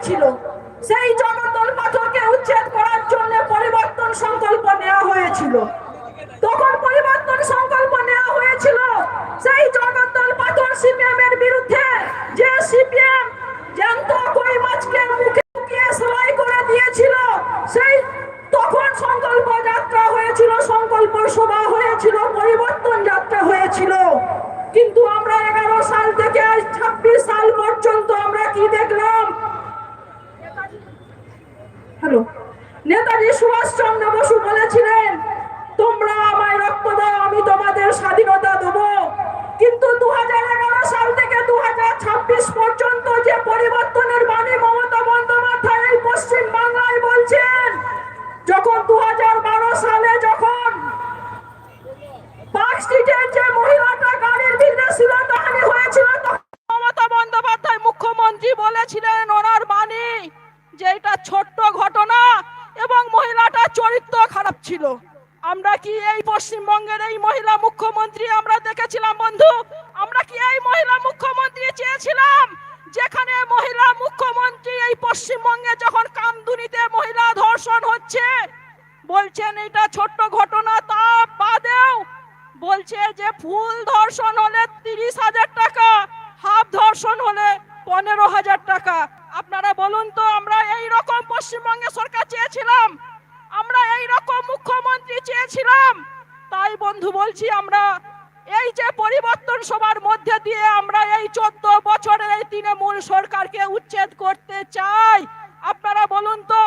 হয়েছিল সেই জগদ্দল পাথরকে উচ্ছেদ করার জন্য পরিবর্তন সংকল্প নেওয়া হয়েছিল তখন পরিবর্তন সংকল্প নেওয়া হয়েছিল সেই জগদ্দল পাথর সিপিএম এর বিরুদ্ধে যে সিপিএম জ্যান্ত কই মাছকে মুখে মুখিয়ে সেলাই করে দিয়েছিল সেই তখন সংকল্প যাত্রা হয়েছিল সংকল্প সভা হয়েছিল পরিবর্তন যাত্রা হয়েছিল কিন্তু আমরা এগারো সাল থেকে আজ ছাব্বিশ সাল পর্যন্ত আমরা কি দেখলাম হ্যালো নেতাজি সুভাষচন্দ্র বসু বলেছিলেন তোমরা আমায় রক্ত দাও আমি তোমাদের স্বাধীনতা দেব কিন্তু দু সাল থেকে দু পর্যন্ত যে পরিবর্তনের বাণী মমতা বন্দ্যোপাধ্যায় এই পশ্চিম বাংলায় বলছেন যখন দু সালে যখন পার্ক স্ট্রিটের যে মহিলাটা গাড়ির ভিতরে শিলতাহানি হয়েছিল তখন মমতা বন্দ্যোপাধ্যায় মুখ্যমন্ত্রী বলেছিলেন ওনার বাণী যে এটা ছোট্ট ঘটনা এবং মহিলাটার চরিত্র খারাপ ছিল আমরা কি এই পশ্চিমবঙ্গের এই মহিলা মুখ্যমন্ত্রী আমরা দেখেছিলাম বন্ধু আমরা কি এই মহিলা মুখ্যমন্ত্রী চেয়েছিলাম যেখানে মহিলা মুখ্যমন্ত্রী এই পশ্চিমবঙ্গে যখন কামদুনিতে মহিলা ধর্ষণ হচ্ছে বলছেন এটা ছোট্ট ঘটনা তা বাদেও বলছে যে ফুল ধর্ষণ হলে তিরিশ হাজার টাকা হাফ ধর্ষণ হলে পনেরো হাজার টাকা আপনারা বলুন তো আমরা এই রকম পশ্চিমবঙ্গে সরকার চেয়েছিলাম আমরা এই রকম মুখ্যমন্ত্রী চেয়েছিলাম তাই বলছি আমরা। এই যে পরিবর্তন সবার মধ্যে দিয়ে আমরা এই চোদ্দ বছরের এই তৃণমূল সরকারকে উচ্ছেদ করতে চাই। আপনারা বলুন তো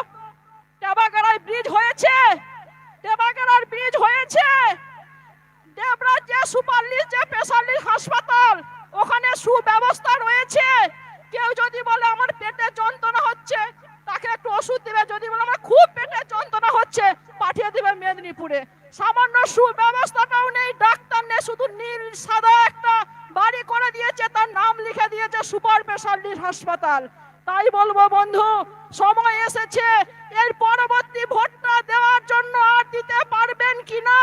টেবাগাড়ায় ব্রিজ হয়েছে? টেবাগাড়ার ব্রিজ হয়েছে? দেবরাজ যে সুপারলিস্ট যে স্পেশালিস্ট হাসপাতাল, ওখানে সুব্যবস্থা রয়েছে। কেউ যদি বলে আমার পেটে যন্ত্রণা হচ্ছে, তাকে একটু ওষুধ দিবে। যদি বলে আমার খুব পেটে যন্ত্রণা হচ্ছে, পাঠিয়ে দেবে মেদিনীপুরে। সামান্য সুব্যবস্থাটাও নেই, ডাক্তার নেই, শুধু নীল, সাদা একটা বাড়ি করে দিয়েছে, তার নাম লিখে দিয়েছে সুপার স্পেশালিস্ট হাসপাতাল। তাই বলব বন্ধু, সময় এসেছে এর পরবর্তী ভোটটা দেওয়ার জন্য আর দিতে পারবেন কিনা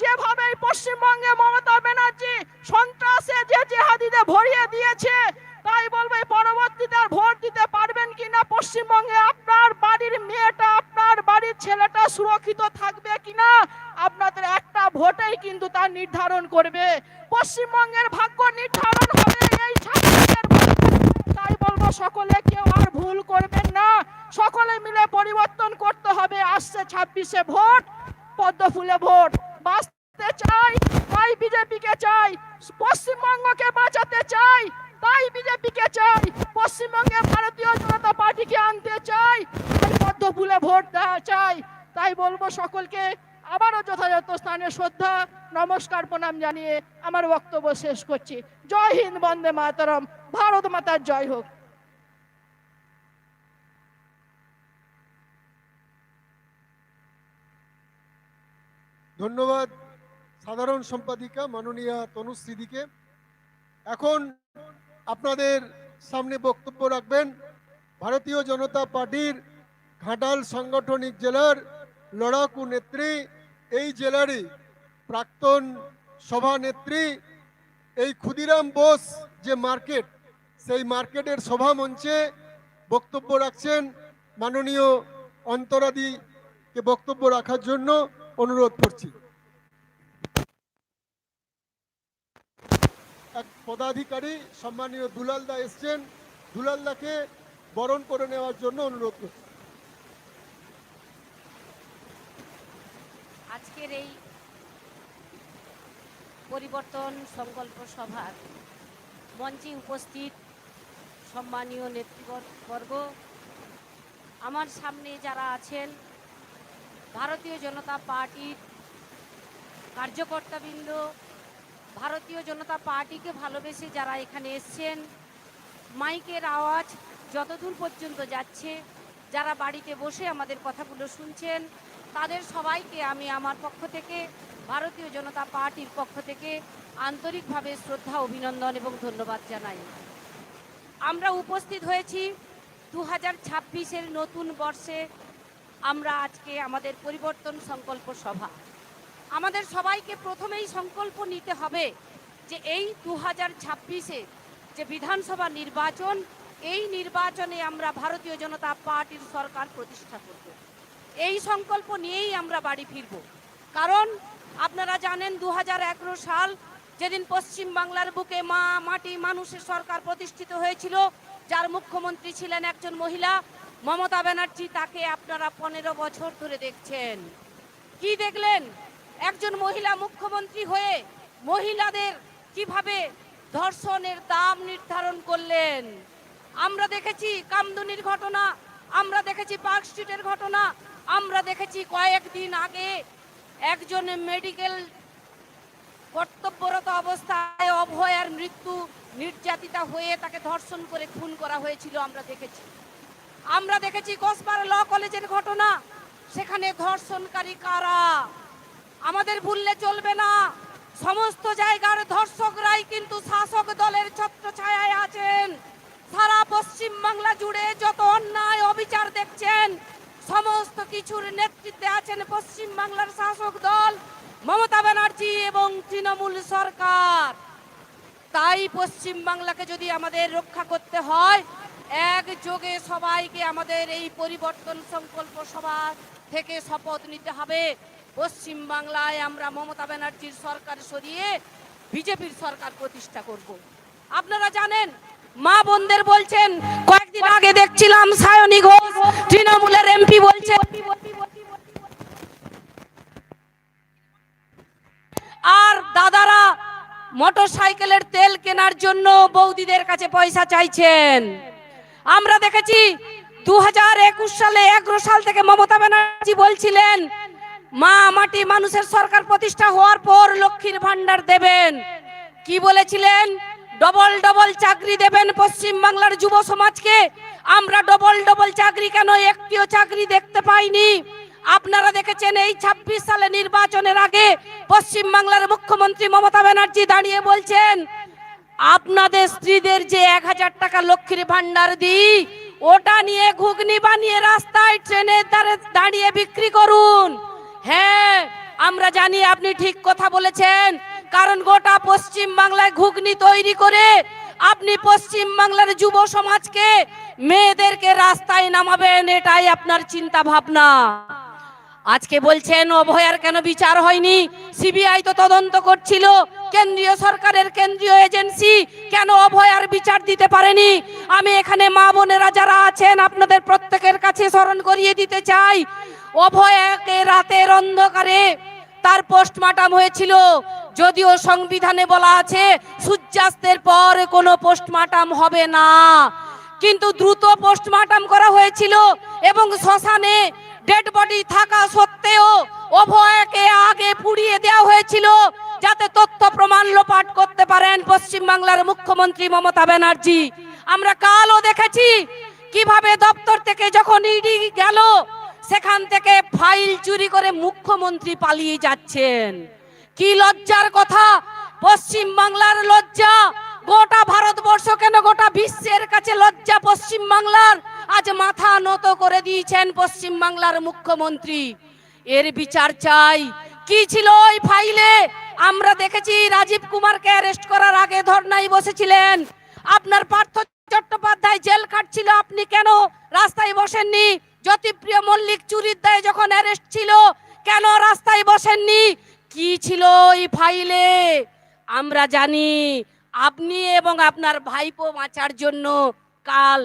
যেভাবে এই পশ্চিমবঙ্গে মমতা ব্যানার্জি সন্ত্রাসে যে জেহাদিদের ভরিয়ে দিয়েছে তাই বলব এই পরবর্তীতে আর ভোট দিতে পারবেন কিনা পশ্চিমবঙ্গে আপনার বাড়ির মেয়েটা আপনার বাড়ির ছেলেটা সুরক্ষিত থাকবে কিনা আপনাদের একটা ভোটেই কিন্তু তা নির্ধারণ করবে পশ্চিমবঙ্গের ভাগ্য নির্ধারণ হবে এই ছাত্রদের ভোটে। তাই বলব সকলে কেউ আর ভুল করবেন না সকলে মিলে পরিবর্তন করতে হবে আসছে ছাব্বিশে ভোট পদ্ম ফুলে ভোট বাঁচতে চাই তাই বিজেপিকে চাই পশ্চিমবঙ্গকে বাঁচাতে চাই তাই বিজেপিকে চাই পশ্চিমবঙ্গে ভারতীয় জনতা পার্টিকে আনতে চাই তাই পদ্ম ফুলে ভোট দেওয়া চাই। তাই বলব সকলকে আবারও যথাযথ স্থানে শ্রদ্ধা, নমস্কার, প্রণাম জানিয়ে আমার বক্তব্য শেষ করছি। জয় হিন্দ, বন্দে মাতরম। ভারত মাতার জয় হোক। ধন্যবাদ সাধারণ সম্পাদিকা মাননীয়া তনুশ্রীদিকে এখন আপনাদের সামনে বক্তব্য রাখবেন ভারতীয় জনতা পার্টির ঘাটাল সাংগঠনিক জেলার লড়াকু নেত্রী, এই জেলারই প্রাক্তন সভানেত্রী, এই ক্ষুদিরাম বোস যে মার্কেট, সেই মার্কেটের সভা মঞ্চে বক্তব্য রাখছেন মাননীয় অন্তরাদিকে বক্তব্য রাখার জন্য অনুরোধ করছি। এক পদাধিকারী সম্মানীয় দুলালদা এসছেন। দুলালদাকে বরণ করে নেওয়ার জন্য অনুরোধ করছি। আজকের এই পরিবর্তন সংকল্প সভার মঞ্চে উপস্থিত সম্মানীয় নেতৃবর্গ আমার সামনে যারা আছেন, ভারতীয় জনতা পার্টির কার্যকর্তাবৃন্দ, ভারতীয় জনতা পার্টিকে ভালোবেসে যারা এখানে এসছেন, মাইকের আওয়াজ যতদূর পর্যন্ত যাচ্ছে, যারা বাড়িতে বসে আমাদের কথাগুলো শুনছেন তাদের সবাইকে আমি আমার পক্ষ থেকে, ভারতীয় জনতা পার্টির পক্ষ থেকে আন্তরিকভাবে শ্রদ্ধা, অভিনন্দন এবং ধন্যবাদ জানাই। আমরা উপস্থিত হয়েছি দু হাজার ছাব্বিশের নতুন বর্ষে আমরা আজকে আমাদের পরিবর্তন সংকল্প সভা। আমাদের সবাইকে প্রথমেই সংকল্প নিতে হবে যে এই দু হাজার ছাব্বিশে যে বিধানসভা নির্বাচন, এই নির্বাচনে আমরা ভারতীয় জনতা পার্টির সরকার প্রতিষ্ঠা করব। এই সংকল্প নিয়েই আমরা বাড়ি ফিরব। কারণ আপনারা জানেন দু হাজার এগারো সাল যেদিন পশ্চিম বাংলার বুকে মা, মাটি মানুষের সরকার প্রতিষ্ঠিত হয়েছিল, যার মুখ্যমন্ত্রী ছিলেন একজন মহিলা, মমতা ব্যানার্জি তাকে আপনারা পনেরো বছর ধরে দেখছেন। কি দেখলেন? একজন মহিলা মুখ্যমন্ত্রী হয়ে মহিলাদের কীভাবে ধর্ষণের দাম নির্ধারণ করলেন? আমরা দেখেছি কামদুনির ঘটনা, আমরা দেখেছি পার্ক স্ট্রিটের ঘটনা আমরা দেখেছি কয়েকদিন আগে একজন মেডিকেল কর্তব্যরত অবস্থায় অভয়ার মৃত্যু নির্যাতিতা হয়ে তাকে ধর্ষণ করে খুন করা হয়েছিল, আমরা দেখেছি। আমরা দেখেছি কসবার ল কলেজের ঘটনা, সেখানে ধর্ষণকারী কারা? আমাদের ভুললে চলবে না। সমস্ত জায়গার ধর্ষকরাই কিন্তু শাসক দলের ছত্র ছায়ায় আছেন। সারা পশ্চিম বাংলা জুড়ে যত অন্যায় অবিচার দেখছেন সমস্ত কিছুর নেতৃত্বে আছেন পশ্চিম বাংলার শাসক দল, মমতা ব্যানার্জি এবং তৃণমূল সরকার। তাই পশ্চিম বাংলাকে যদি আমাদের রক্ষা করতে হয় একযোগে সবাইকে আমাদের এই পরিবর্তন সংকল্প সভা থেকে শপথ নিতে হবে। পশ্চিম বাংলায় আমরা মমতা ব্যানার্জির সরকার সরিয়ে বিজেপির সরকার প্রতিষ্ঠা করব। আপনারা জানেন মা বোনদের বলছেন, কয়েকদিন আগে দেখছিলাম সায়নী ঘোষ, তৃণমূলের এমপি বলছে। আর দাদারা মোটর সাইকেলের তেল কেনার জন্য বৌদিদের কাছে পয়সা চাইছেন। আমরা দেখেছি দু হাজার একুশ সালে এগারো সাল থেকে মমতা ব্যানার্জি বলছিলেন, মা মাটি মানুষের সরকার প্রতিষ্ঠা হওয়ার পর লক্ষ্মীর ভান্ডার দেবেন। কি বলেছিলেন? ডবল ডবল চাকরি দেবেন পশ্চিম বাংলার যুব সমাজকে। আমরা ডবল ডবল চাকরি কেন একটিও চাকরি দেখতে পাইনি? আপনারা দেখেছেন এই ২৬ সালে নির্বাচনের আগে পশ্চিম বাংলার মুখ্যমন্ত্রী মমতা ব্যানার্জি দাঁড়িয়ে বলছেন, আপনাদের স্ত্রীদের যে এক হাজার টাকা লক্ষ্মীর ভান্ডার দিই, ওটা নিয়ে ঘুগনি বানিয়ে রাস্তায় ট্রেনের দ্বারে দাঁড়িয়ে বিক্রি করুন। হ্যাঁ আমরা জানি আপনি ঠিক কথা বলেছেন। কারণ গোটা পশ্চিম বাংলায় ঘুগনি তৈরি করে আপনি পশ্চিম বাংলার যুব সমাজকে মেয়েদেরকে রাস্তায় নামাবেন, এটাই আপনার চিন্তা ভাবনা আজকে বলছেন অভয়ার কেন বিচার হয়নি? সিবিআই তো তদন্ত করছিল। কেন্দ্রীয় সরকারের কেন্দ্রীয় এজেন্সি কেন অভয়ার বিচার দিতে পারেনি? আমি এখানে মা বোনেরা যারা আছেন, আপনাদের প্রত্যেকের কাছে স্মরণ করিয়ে দিতে চাই। অভয়াকে রাতের অন্ধকারে তার পোস্টমার্টাম হয়েছিল। যদিও সংবিধানে বলা আছে, সূর্যাস্তের পর কোনো পোস্টমার্টাম হবে না। কিন্তু দ্রুত পোস্টমার্টাম করা হয়েছিল এবং শ্মশানে ডেড বডি থাকা সত্ত্বেও অভয়কে আগে পুড়িয়ে দেওয়া হয়েছিল যাতে তথ্য প্রমাণ লোপাট করতে পারেন পশ্চিম বাংলার মুখ্যমন্ত্রী মমতা ব্যানার্জি। আমরা কালও দেখেছি কীভাবে দপ্তর থেকে যখন ইডি গেল সেখান থেকে ফাইল চুরি করে মুখ্যমন্ত্রী পালিয়ে যাচ্ছেন। কি লজ্জার কথা? পশ্চিম বাংলার লজ্জা। গোটা ভারতবর্ষ কেন গোটা বিশ্বের কাছে লজ্জা পশ্চিম বাংলার আজ মাথা নত করে দিয়েছেন পশ্চিম বাংলার মুখ্যমন্ত্রী। এর বিচার চাই। কি ছিল ওই ফাইলে? আমরা দেখেছি রাজীব কুমারকে অ্যারেস্ট করার আগে ধর্নায় বসেছিলেন। আপনার পার্থ চট্টোপাধ্যায় জেল খাটছিল, আপনি কেন রাস্তায় বসেননি? জ্যোতিপ্রিয় মল্লিক চুরির দায়ে যখন অ্যারেস্ট ছিল, কেন রাস্তায় বসেননি? কি ছিল ওই ফাইলে? আমরা জানি আপনি এবং আপনার ভাইপো বাঁচার জন্য কাল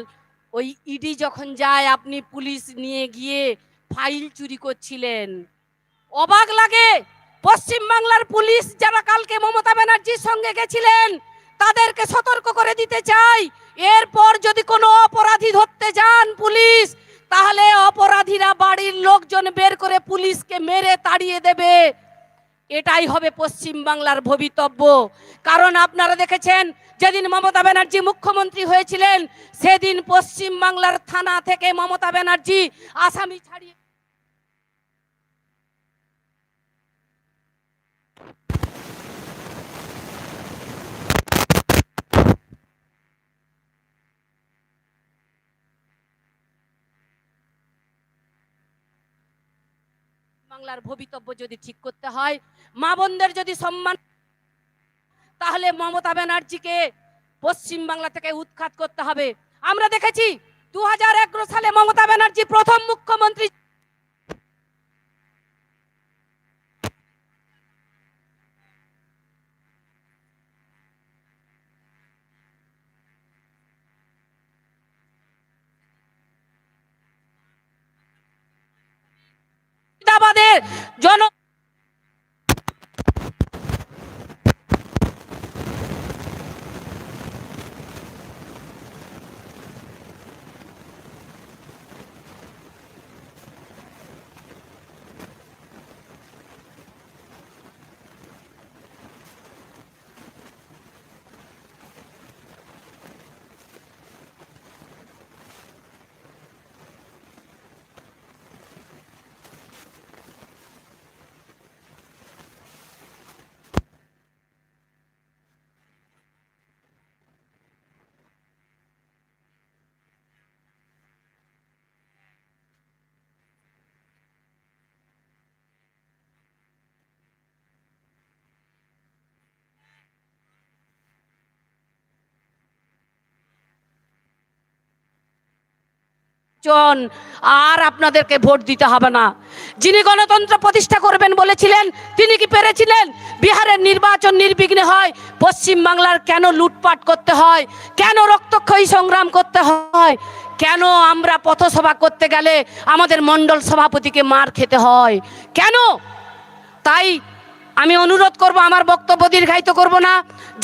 ওই ইডি যখন যায়, আপনি পুলিশ নিয়ে গিয়ে ফাইল চুরি করছিলেন। অবাক লাগে পশ্চিম বাংলার পুলিশ যারা কালকে মমতা ব্যানার্জির সঙ্গে গেছিলেন, তাদেরকে সতর্ক করে দিতে চাই। এরপর যদি কোনো অপরাধী ধরতে যান পুলিশ তাহলে অপরাধীরা বাড়ির লোকজন বের করে পুলিশকে মেরে তাড়িয়ে দেবে। এটাই হবে পশ্চিম বাংলার ভবিতব্য। কারণ আপনারা দেখেছেন, যেদিন মমতা ব্যানার্জি মুখ্যমন্ত্রী হয়েছিলেন, সেদিন পশ্চিম বাংলার থানা থেকে মমতা ব্যানার্জি আসামি ছাড়িয়ে বাংলার ভবিতব্য যদি ঠিক করতে হয়, মা বোনদের যদি সম্মান তাহলে মমতা ব্যানার্জিকে পশ্চিম বাংলা থেকে উৎখাত করতে হবে। আমরা দেখেছি দু সালে মমতা ব্যানার্জি প্রথম মুখ্যমন্ত্রী মুর্শিদাবাদের জন নির্বাচন আর আপনাদেরকে ভোট দিতে হবে না। যিনি গণতন্ত্র প্রতিষ্ঠা করবেন বলেছিলেন, তিনি কি পেরেছিলেন? বিহারের নির্বাচন নির্বিঘ্নে হয়, পশ্চিম বাংলার কেন লুটপাট করতে হয়? কেন রক্তক্ষয়ী সংগ্রাম করতে হয়? কেন আমরা পথসভা করতে গেলে আমাদের মণ্ডল সভাপতিকে মার খেতে হয়? কেন? তাই আমি অনুরোধ করব, আমার বক্তব্য দীর্ঘায়িত করব না।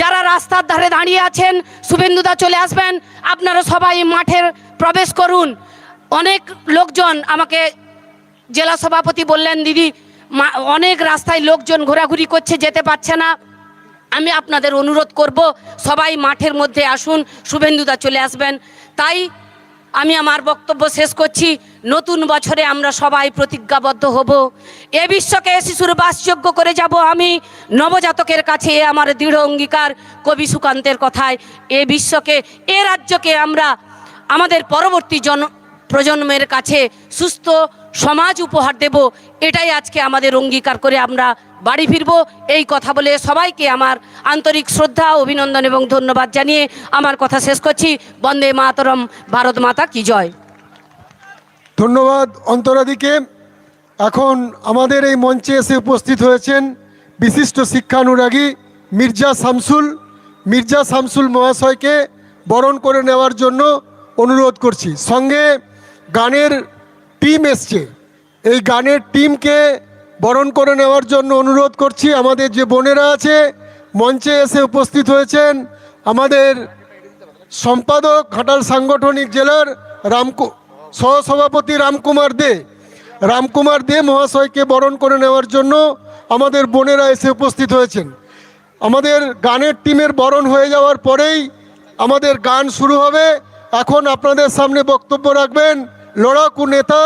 যারা রাস্তার ধারে দাঁড়িয়ে আছেন শুভেন্দুদা চলে আসবেন। আপনারা সবাই মাঠের প্রবেশ করুন। অনেক লোকজন আমাকে জেলা সভাপতি বললেন, দিদি অনেক রাস্তায় লোকজন ঘোরাঘুরি করছে, যেতে পারছে না। আমি আপনাদের অনুরোধ করব, সবাই মাঠের মধ্যে আসুন শুভেন্দুদা চলে আসবেন। তাই আমি আমার বক্তব্য শেষ করছি। নতুন বছরে আমরা সবাই প্রতিজ্ঞাবদ্ধ হব। এ বিশ্বকে শিশুর বাসযোগ্য করে যাব আমি। নবজাতকের কাছে এ আমার দৃঢ় অঙ্গীকার। কবি সুকান্তের কথায়, এ বিশ্বকে, এ রাজ্যকে আমরা আমাদের পরবর্তী জন প্রজন্মের কাছে সুস্থ সমাজ উপহার দেব, এটাই আজকে আমাদের অঙ্গীকার করে আমরা বাড়ি ফিরব। এই কথা বলে সবাইকে আমার আন্তরিক শ্রদ্ধা, অভিনন্দন এবং ধন্যবাদ জানিয়ে আমার কথা শেষ করছি। বন্দে মাতরম, ভারত মাতা কি জয়। ধন্যবাদ অন্তরাদিকে এখন আমাদের এই মঞ্চে এসে উপস্থিত হয়েছেন বিশিষ্ট শিক্ষানুরাগী মির্জা শামসুল। মির্জা শামসুল মহাশয়কে বরণ করে নেওয়ার জন্য অনুরোধ করছি। সঙ্গে গানের টিম এসছে। এই গানের টিমকে বরণ করে নেওয়ার জন্য অনুরোধ করছি। আমাদের যে বোনেরা আছে, মঞ্চে এসে উপস্থিত হয়েছেন আমাদের সম্পাদক ঘাটাল সাংগঠনিক জেলার রামকু, সহসভাপতি রামকুমার দে। রামকুমার দে মহাশয়কে বরণ করে নেওয়ার জন্য আমাদের বোনেরা এসে উপস্থিত হয়েছেন। আমাদের গানের টিমের বরণ হয়ে যাওয়ার পরেই আমাদের গান শুরু হবে। এখন আপনাদের সামনে বক্তব্য রাখবেন লড়াকু নেতা,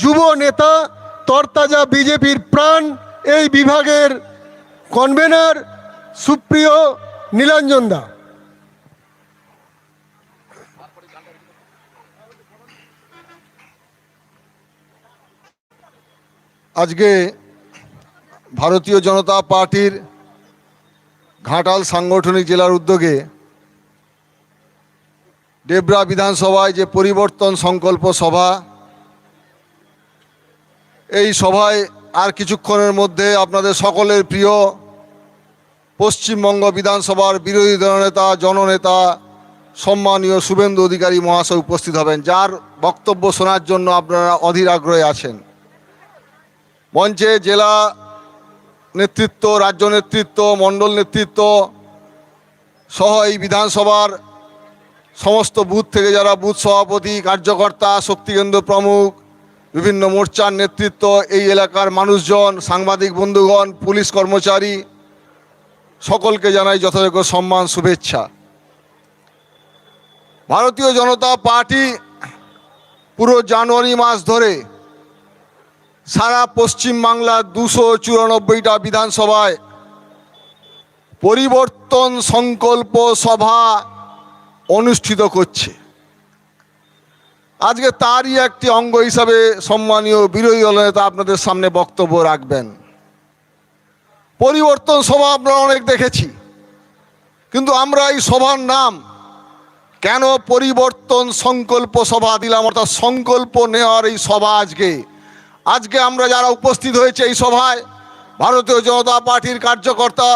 যুব নেতা, তরতাজা বিজেপির প্রাণ এই বিভাগের কনভেনার সুপ্রিয় নীলাঞ্জন দা। আজকে ভারতীয় জনতা পার্টির ঘাটাল সাংগঠনিক জেলার উদ্যোগে ডেবরা বিধানসভায় যে পরিবর্তন সংকল্প সভা, এই সভায় আর কিছুক্ষণের মধ্যে আপনাদের সকলের প্রিয় পশ্চিমবঙ্গ বিধানসভার বিরোধী দলনেতা জননেতা, সম্মানীয় শুভেন্দু অধিকারী মহাশয় উপস্থিত হবেন, যার বক্তব্য শোনার জন্য আপনারা অধীর আগ্রহে আছেন। মঞ্চে জেলা নেতৃত্ব, রাজ্য নেতৃত্ব, মণ্ডল নেতৃত্ব সহ এই বিধানসভার সমস্ত বুথ থেকে যারা বুথ সভাপতি, কার্যকর্তা, শক্তিকেন্দ্র প্রমুখ, বিভিন্ন মোর্চার নেতৃত্ব, এই এলাকার মানুষজন, সাংবাদিক বন্ধুগণ, পুলিশ কর্মচারী, সকলকে জানাই যথাযোগ্য সম্মান, শুভেচ্ছা। ভারতীয় জনতা পার্টি পুরো জানুয়ারি মাস ধরে সারা পশ্চিম বাংলার দুশো চুরানব্বইটা বিধানসভায় পরিবর্তন সংকল্প সভা অনুষ্ঠিত করছে। আজকে তারই একটি অঙ্গ হিসাবে সম্মানীয় বিরোধী দলনেতা আপনাদের সামনে বক্তব্য রাখবেন। পরিবর্তন সভা আমরা অনেক দেখেছি, কিন্তু আমরা এই সভার নাম কেন পরিবর্তন সংকল্প সভা দিলাম, অর্থাৎ সংকল্প নেওয়ার এই সভা আজকে? আজকে আমরা যারা উপস্থিত হয়েছে এই সভায়, ভারতীয় জনতা পার্টির কার্যকর্তা,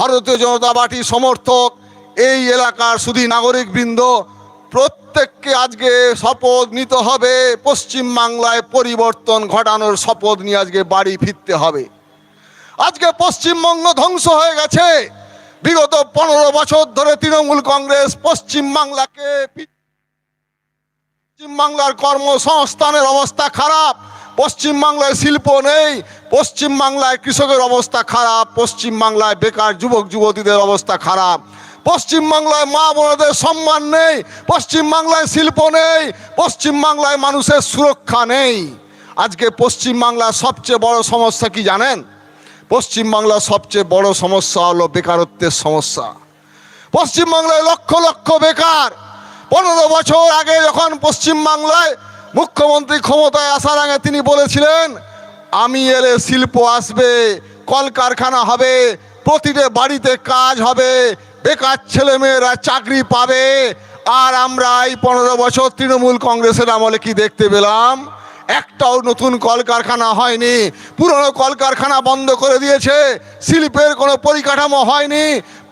ভারতীয় জনতা পার্টির সমর্থক এই এলাকার শুধু নাগরিকবৃন্দ, প্রত্যেককে আজকে শপথ নিতে হবে। পশ্চিমবাংলায় পরিবর্তন ঘটানোর শপথ নিয়ে আজকে বাড়ি ফিরতে হবে। আজকে পশ্চিমবঙ্গ ধ্বংস হয়ে গেছে। বিগত পনেরো বছর ধরে তৃণমূল কংগ্রেস পশ্চিমবাংলাকে পি- পশ্চিমবাংলার কর্মসংস্থানের অবস্থা খারাপ। পশ্চিমবাংলায় শিল্প নেই। পশ্চিমবাংলায় কৃষকের অবস্থা খারাপ। পশ্চিমবাংলায় বেকার যুবক যুবতীদের অবস্থা খারাপ। পশ্চিমবাংলায় মা বোনদের সম্মান নেই, পশ্চিমবাংলায় শিল্প নেই, পশ্চিমবাংলায় মানুষের সুরক্ষা নেই। আজকে পশ্চিমবাংলার সবচেয়ে বড় সমস্যা কি জানেন? পশ্চিমবাংলার সবচেয়ে বড় সমস্যা হলো বেকারত্বের সমস্যা। পশ্চিমবাংলায় লক্ষ লক্ষ বেকার। পনেরো বছর আগে যখন পশ্চিমবাংলায় মুখ্যমন্ত্রী ক্ষমতায় আসার আগে তিনি বলেছিলেন, আমি এলে শিল্প আসবে, কলকারখানা হবে, প্রতিটা বাড়িতে কাজ হবে বেকার ছেলেমেয়েরা চাকরি পাবে। আর আমরা এই পনেরো বছর তৃণমূল কংগ্রেসের আমলে কি দেখতে পেলাম? একটাও নতুন কলকারখানা হয়নি। পুরনো কলকারখানা বন্ধ করে দিয়েছে। শিল্পের কোনো পরিকাঠামো হয়নি।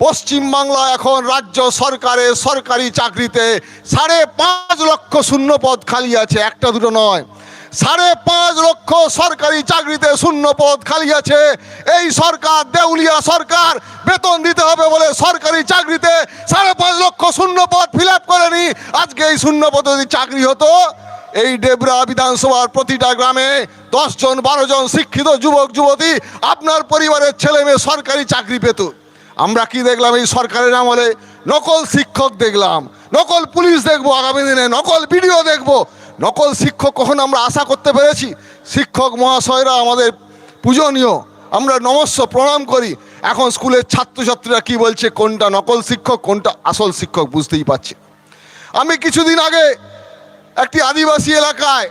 পশ্চিমবাংলা এখন রাজ্য সরকারের সরকারি চাকরিতে সাড়ে পাঁচ লক্ষ শূন্য পদ খালি আছে। একটা দুটো নয়। সাড়ে পাঁচ লক্ষ সরকারি চাকরিতে শূন্য পদ খালি আছে। এই সরকার, দেউলিয়া সরকার, বেতন দিতে হবে বলে সরকারি চাকরিতে সাড়ে পাঁচ লক্ষ শূন্য পদ ফিল আপ করেনি। আজকে এই শূন্য পদ যদি চাকরি হতো, এই ডেবরা বিধানসভার প্রতিটা গ্রামে দশজন বারো জন শিক্ষিত যুবক, যুবতী আপনার পরিবারের ছেলে মেয়ে সরকারি চাকরি পেত। আমরা কি দেখলাম এই সরকারের আমলে? নকল শিক্ষক দেখলাম, নকল পুলিশ দেখব আগামী দিনে, নকল ভিডিও দেখব। নকল শিক্ষক কখন আমরা আশা করতে পেরেছি? শিক্ষক মহাশয়রা আমাদের পূজনীয়। আমরা নমস্য, প্রণাম করি। এখন স্কুলের ছাত্রছাত্রীরা কি বলছে? কোনটা নকল শিক্ষক, কোনটা আসল শিক্ষক বুঝতেই পারছে আমি কিছুদিন আগে একটি আদিবাসী এলাকায়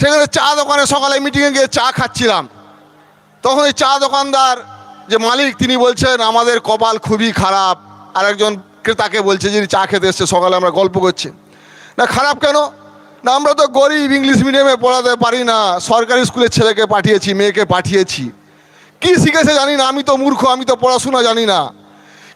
সেখানে চা দোকানে সকালে মিটিংয়ে গিয়ে চা খাচ্ছিলাম। তখন এই চা দোকানদার যে মালিক, তিনি বলছেন, আমাদের কপাল খুবই খারাপ। আর একজন ক্রেতাকে বলছে, যিনি চা খেতে এসছে, সকালে আমরা গল্প করছি। না, খারাপ কেন? না, আমরা তো গরিব ইংলিশ মিডিয়ামে পড়াতে পারি না। সরকারি স্কুলের ছেলেকে পাঠিয়েছি, মেয়েকে পাঠিয়েছি। কি শিখেছে জানি না, আমি তো মূর্খ, আমি তো পড়াশোনা জানি না।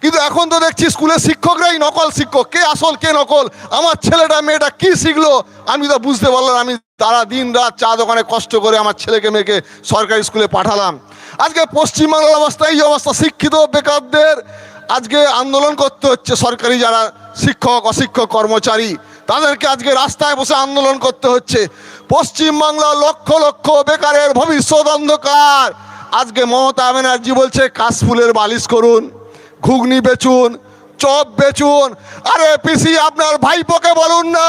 কিন্তু এখন তো দেখছি স্কুলের শিক্ষকরাই নকল শিক্ষক। কে আসল, কে নকল, আমার ছেলেটা, মেয়েটা কি শিখলো, আমি তো বুঝতে পারলাম আমি তারা দিন রাত চা দোকানে কষ্ট করে আমার ছেলেকে, মেয়েকে সরকারি স্কুলে পাঠালাম। আজকে পশ্চিমবাংলার অবস্থা, এই অবস্থা, শিক্ষিত বেকারদের আজকে আন্দোলন করতে হচ্ছে সরকারি যারা শিক্ষক, অশিক্ষক, কর্মচারী। তাদেরকে আজকে রাস্তায় বসে আন্দোলন করতে হচ্ছে। পশ্চিমবাংলার লক্ষ লক্ষ বেকারের ভবিষ্যৎ অন্ধকার। আজকে মমতা ব্যানার্জি বলছে, কাশফুলের বালিশ করুন, ঘুগনি বেচুন, চপ বেচুন। আরে পিসি, আপনার ভাইপোকে বলুন না।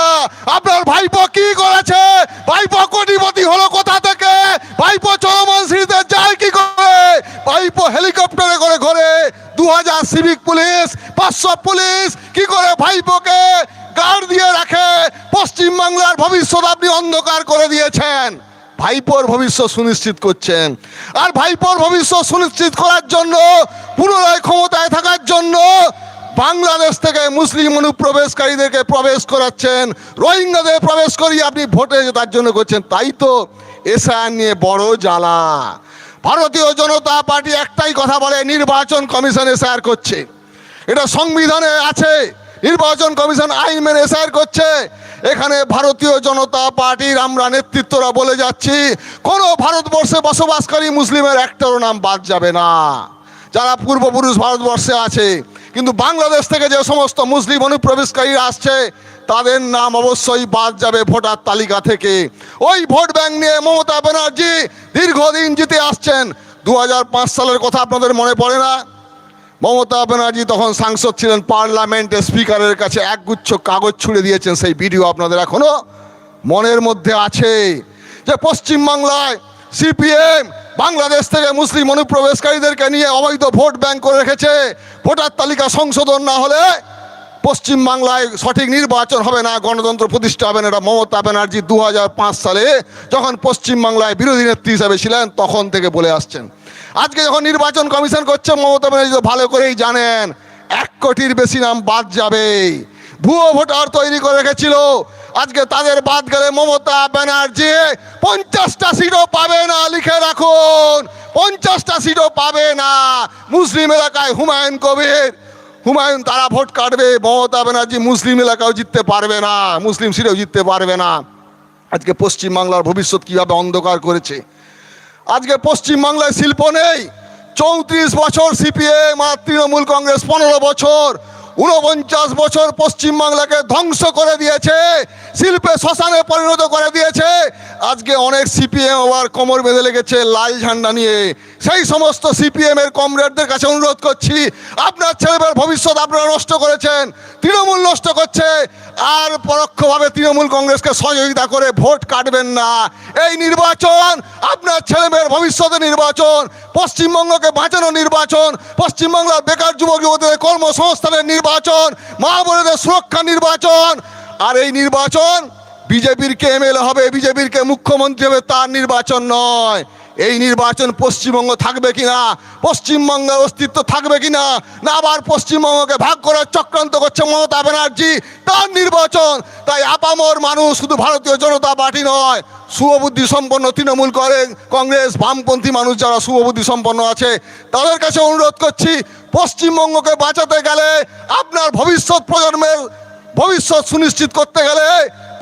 আপনার ভাইপো কি করেছে? ভাইপো কোটিপতি হলো কোথা থেকে? ভাইপো চলমান সিঁড়িতে যায় কি করে? ভাইপো হেলিকপ্টারে করে ঘরে। দু হাজার সিভিক পুলিশ, পাঁচশো পুলিশ কি করে ভাইপোকে গার্ড দিয়ে রাখে। পশ্চিমবাংলার ভবিষ্যৎ আপনি অন্ধকার করে দিয়েছেন। ভাইপোর ভবিষ্যৎ সুনিশ্চিত করছেন। আর ভাইপোর ভবিষ্যৎ সুনিশ্চিত করার জন্য, পুনরায় ক্ষমতায় থাকার জন্য বাংলাদেশ থেকে মুসলিম অনুপ্রবেশকারীদেরকে প্রবেশ করাচ্ছেন। রোহিঙ্গাদের প্রবেশ করিয়ে আপনি ভোটে তার জন্য করছেন। তাই তো এসআইআর নিয়ে বড় জ্বালা। ভারতীয় জনতা পার্টি একটাই কথা বলে, নির্বাচন কমিশন এসআইআর করছে। এটা সংবিধানে আছে। নির্বাচন কমিশন আইন মেনে এসআইআর করছে। এখানে ভারতীয় জনতা পার্টির আমরা নেতৃত্বরা বলে যাচ্ছি, কোনো ভারতবর্ষে বসবাসকারী মুসলিমের একটারও নাম বাদ যাবে না। যারা পূর্বপুরুষ ভারতবর্ষে আছে, কিন্তু বাংলাদেশ থেকে যে সমস্ত মুসলিম অনুপ্রবেশকারী আসছে, তাদের নাম অবশ্যই বাদ যাবে ভোটার তালিকা থেকে। ওই ভোট ব্যাংক নিয়ে মমতা ব্যানার্জি দীর্ঘদিন জিতে আসছেন। দু হাজার পাঁচ সালের কথা আপনাদের মনে পড়ে না? মমতা ব্যানার্জি তখন সাংসদ ছিলেন পার্লামেন্টে স্পিকারের কাছে একগুচ্ছ কাগজ ছুড়ে দিয়েছেন, সেই ভিডিও আপনাদের এখনও মনের মধ্যে আছে। যে পশ্চিমবাংলায় সিপিএম বাংলাদেশ থেকে মুসলিম অনুপ্রবেশকারীদেরকে নিয়ে অবৈধ ভোট ব্যাংক করে রেখেছে। ভোটার তালিকা সংশোধন না হলে পশ্চিমবাংলায় সঠিক নির্বাচন হবে না। গণতন্ত্র প্রতিষ্ঠা হবে না। এটা মমতা ব্যানার্জি দু হাজার পাঁচ সালে যখন পশ্চিমবাংলায় বিরোধী নেত্রী হিসাবে ছিলেন, তখন থেকে বলে আসছেন। আজকে যখন নির্বাচন কমিশন করছে, মমতা ব্যানার্জি তো ভালো করেই জানেন, এক কোটির বেশি নাম বাদ যাবে। ভুয়ো ভোটার তৈরি করে রেখেছিল। আজকে তাদের বাদ গেলে মমতা ব্যানার্জি পঞ্চাশটা সিটও পাবে না, লিখে রাখুন। পঞ্চাশটা সিটও পাবে না। মুসলিম এলাকায় হুমায়ুন কবির। হুমায়ুন, তারা ভোট কাটবে। মমতা ব্যানার্জি মুসলিম এলাকাও জিততে পারবে না, মুসলিম সিটেও জিততে পারবে না। আজকে পশ্চিমবাংলার ভবিষ্যৎ কীভাবে অন্ধকার করেছে? আজকে পশ্চিমবাংলায় শিল্প নেই। চৌত্রিশ বছর সিপিএম আর তৃণমূল কংগ্রেস পনেরো বছর। উনপঞ্চাশ বছর পশ্চিমবাংলাকে ধ্বংস করে দিয়েছে, শিল্পে শ্মশানে পরিণত করে দিয়েছে। আজকে অনেক সিপিএম আবার কোমর বেঁধে লেগেছে লাল ঝান্ডা নিয়ে। সেই সমস্ত সিপিএম এর কমরেডদের কাছে অনুরোধ করছি, আপনার ছেলেমেয়ের ভবিষ্যৎ আপনারা নষ্ট করেছেন, তৃণমূল নষ্ট করছে। আর পরোক্ষভাবে তৃণমূল কংগ্রেসকে সহযোগিতা করে ভোট কাটবেন না। এই নির্বাচন, আপনার ছেলেমেয়ের ভবিষ্যতে নির্বাচন, পশ্চিমবঙ্গকে বাঁচানো নির্বাচন, পশ্চিমবাংলার বেকার যুবক যুবতীদের কর্মসংস্থানের নির্বাচন, মা বোনেদের সুরক্ষা নির্বাচন। আর এই নির্বাচন বিজেপির কে এমএলএ হবে, বিজেপির কে মুখ্যমন্ত্রী হবে, তার নির্বাচন নয়। এই নির্বাচন পশ্চিমবঙ্গ থাকবে কিনা? পশ্চিমবঙ্গের অস্তিত্ব থাকবে কিনা? না আবার পশ্চিমবঙ্গকে ভাগ করার চক্রান্ত করছে মমতা ব্যানার্জি? তার নির্বাচন। তাই আপামর মানুষ শুধু ভারতীয় জনতা পার্টি নয়, শুভবুদ্ধি সম্পন্ন তৃণমূল করে কংগ্রেস, বামপন্থী মানুষ যারা শুভবুদ্ধি সম্পন্ন আছে, তাদের কাছে অনুরোধ করছি, পশ্চিমবঙ্গকে বাঁচাতে গেলে, আপনার ভবিষ্যৎ প্রজন্মের ভবিষ্যৎ সুনিশ্চিত করতে গেলে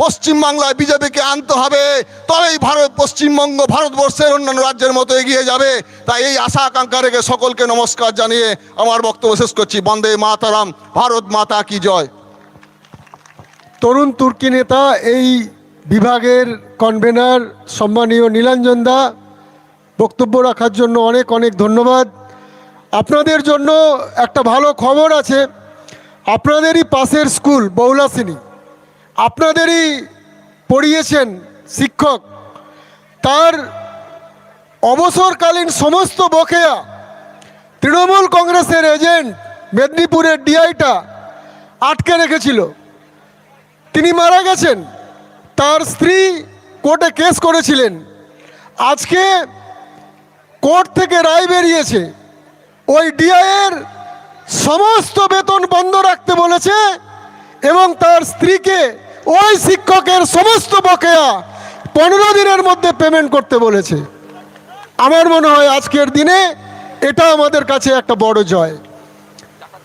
পশ্চিমবাংলায় বিজেপিকে আনতে হবে, তবেই ভারত পশ্চিমবঙ্গ ভারতবর্ষের অন্যান্য রাজ্যের মতো এগিয়ে যাবে। তাই এই আশা আকাঙ্ক্ষা রেখে সকলকে নমস্কার জানিয়ে আমার বক্তব্য শেষ করছি। বন্দে মাতারাম, ভারত মাতা কি জয়। তরুণ তুর্কি নেতা, এই বিভাগের কনভেনার সম্মানীয় নীলাঞ্জন দা, বক্তব্য রাখার জন্য অনেক অনেক ধন্যবাদ। আপনাদের জন্য একটা ভালো খবর আছে। আপনাদেরই পাশের স্কুল বৌলাসিনী আপনাদেরই পড়িয়েছেন শিক্ষক। তার অবসরকালীন সমস্ত বকেয়া তৃণমূল কংগ্রেসের এজেন্ট মেদিনীপুরের ডিআইটা আটকে রেখেছিল। তিনি মারা গেছেন। তার স্ত্রী কোর্টে কেস করেছিলেন। আজকে কোর্ট থেকে রায় বেরিয়েছে। ওই ডিআইয়ের সমস্ত বেতন বন্ধ রাখতে বলেছে এবং তার স্ত্রীকে ওই শিক্ষকের সমস্ত বকেয়া পনেরো দিনের মধ্যে পেমেন্ট করতে বলেছে। আমার মনে হয় আজকের দিনে এটা আমাদের কাছে একটা বড় জয়।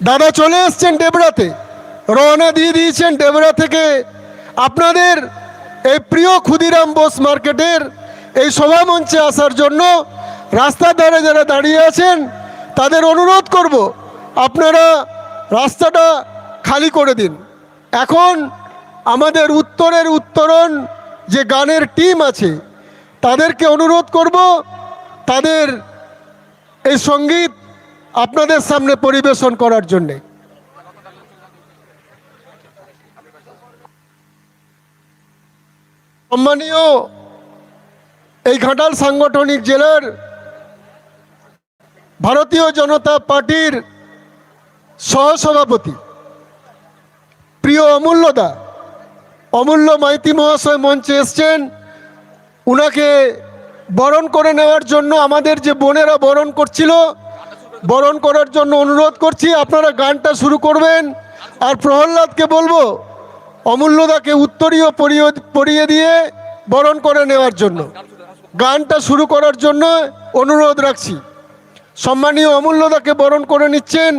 দাদা চলে এসছেন ডেবরাতে। রওনা দিয়ে দিয়েছেন ডেবরা থেকে। আপনাদের এই প্রিয় ক্ষুদিরাম বোস মার্কেটের এই সভামঞ্চে আসার জন্য রাস্তার ধারে যারা দাঁড়িয়ে আছেন, তাদের অনুরোধ করব, আপনারা রাস্তাটা খালি করে দিন। এখন আমাদের উত্তরের উত্তরণ যে গানের টিম আছে, তাদেরকে অনুরোধ করব, তাদের এই সংগীত আপনাদের সামনে পরিবেশন করার জন্যে। সম্মানীয় এই ঘাটাল সাংগঠনিক জেলার ভারতীয় জনতা পার্টির সহসভাপতি প্রিয় অমূল্যদা অমূল্য মাইতি মহাশয় মঞ্চে এসছেন। উনাকে বরণ করে নেওয়ার জন্য আমাদের যে বোনেরা বরণ করছিল, বরণ করার জন্য অনুরোধ করছি, আপনারা গানটা শুরু করবেন। আর প্রহ্লাদকে বলব, অমূল্যদাকে উত্তরীয় পরিয়ে দিয়ে বরণ করে নেওয়ার জন্য। গানটা শুরু করার জন্য অনুরোধ রাখছি। সম্মানীয় অমূল্যদাকে বরণ করে নিচ্ছেন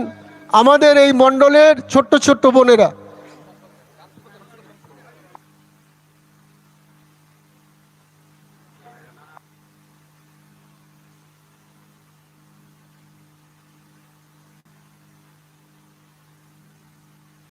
আমাদের এই মণ্ডলের ছোট্ট ছোট্ট বোনেরা।